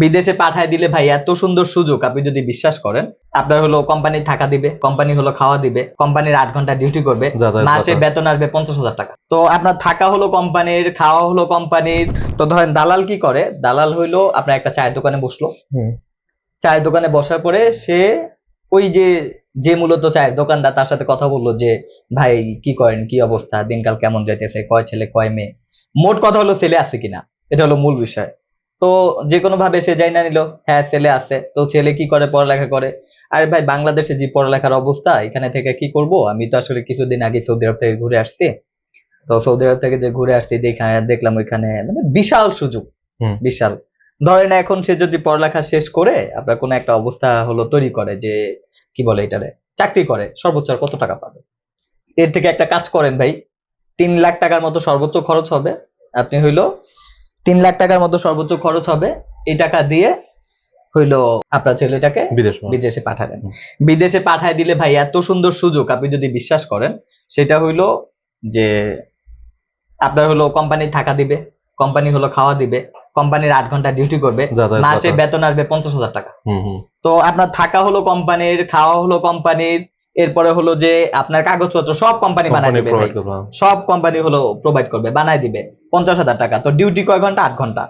বিদেশে পাঠায় দিলে ভাই এত সুন্দর সুযোগ আপনি যদি বিশ্বাস করেন আপনার হলো কোম্পানি থাকা দিবে কোম্পানি হলো খাওয়া দিবে কোম্পানির আট ঘণ্টা ডিউটি করবে মাসে বেতন আসবে পঞ্চাশ হাজার টাকা। তো আপনার থাকা হলো কোম্পানির খাওয়া হলো কোম্পানির তো ধরেন দালাল কি করে? দালাল হইল আপনার একটা চায়ের দোকানে বসল। চায়ের দোকানে বসার পরে সে ওই যে যে মূলত চায়ের দোকানদার তার সাথে কথা বলল যে ভাই কি করেন? কি অবস্থা? দিনকাল কেমন যাইতেছে? কয় ছেলে কয় মেয়ে? মোট কথা হলো ছেলে আছে কিনা? এটা হলো মূল বিষয়। তো যে কোনো ভাবে সে যাই না নিল হ্যাঁ ছেলে আছে তো ছেলে কি করে পড়ালেখা করে? আরে ভাই বাংলাদেশে যে পড়ালেখার অবস্থা এখানে থেকে কি করব? আমি তো আসলে কিছুদিন আগে সৌদি আরব থেকে ঘুরে আসছি। তো সৌদি আরব থেকে যে ঘুরে আসছি দেখা দেখলাম ওইখানে মানে বিশাল সুযোগ। বিশাল। ধরেন এখন সে যদি পড়ালেখা শেষ করে আপনার কোনো একটা অবস্থা হলো তৈরি করে যে কি বলে এটারে? চাকরি করে সর্বোচ্চ কত টাকা পাবে? এর থেকে একটা কাজ করেন ভাই তিন লাখ টাকার মতো সর্বোচ্চ খরচ হবে। আপনি হইল তিন লাখ টাকার মতো সর্বোচ্চ খরচ হবে। এই টাকা দিয়ে হইল আপনার ছেলেটাকে বিদেশে পাঠাবেন। বিদেশে পাঠায় দিলে ভাই এত সুন্দর সুযোগ আপনি যদি বিশ্বাস করেন সেটা হইল যে আপনার হলো কোম্পানি থাকা দিবে কোম্পানি হলো খাওয়া দিবে কোম্পানির আট ঘণ্টা ডিউটি করবে মাসে বেতন আসবে পঞ্চাশ হাজার টাকা। তো আপনার থাকা হলো কোম্পানির খাওয়া হলো কোম্পানির এরপরে হলো যে আপনার কাগজপত্র সব কোম্পানি বানায় দিবে করবে সব কোম্পানি হলো প্রোভাইড করবে বানায় দিবে। পঞ্চাশ হাজার টাকা। তো ডিউটি কয় ঘণ্টা? আট ঘণ্টা।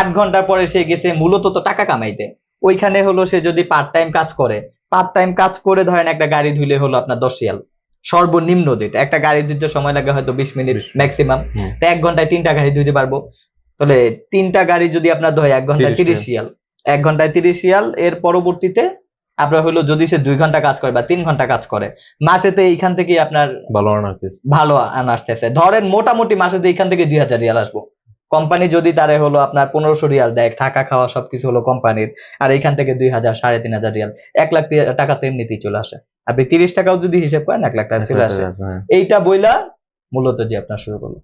আট ঘণ্টার পরে সে গেছে মূলত তো টাকা কামাইতে। ওইখানে হলো সে যদি পার্ট টাইম কাজ করে পার্ট টাইম কাজ করে ধরেন একটা গাড়ি ধুলে হলো আপনার দশ রিয়াল সর্বনিম্ন যেটা। একটা গাড়ি ধুতে সময় লাগে হয়তো বিশ মিনিট ম্যাক্সিমাম তো এক ঘন্টায় তিনটা গাড়ি ধুতে পারব। তাহলে তিনটা গাড়ি যদি আপনার ধরে এক ঘন্টায় 30 তিরিশ রিয়াল এক ঘন্টায় তিরিশ রিয়াল এর পরবর্তীতে আপনার হলো যদি সে দুই ঘণ্টা কাজ করে বা তিন ঘণ্টা কাজ করে মাসে তো এইখান থেকে আপনার ভালো আর্ন ভালো আন আসতেছে। ধরেন মোটামুটি মাসে তো এখান থেকে দুই হাজার রিয়াল আসব। কোম্পানি যদি তারে হলো আপনার পনেরোশো রিয়াল দেয় থাকা খাওয়া সবকিছু হলো কোম্পানির আর এখান থেকে দুই হাজার সাড়ে তিন হাজার রিয়াল এক লাখ টাকা তো এমনিতেই চলে আসে। আপনি তিরিশ টাকাও যদি হিসেব করেন এক লাখ টাকা চলে আসে। হ্যাঁ। এইটা বইলা মূলত যে আপনার শুরু করল।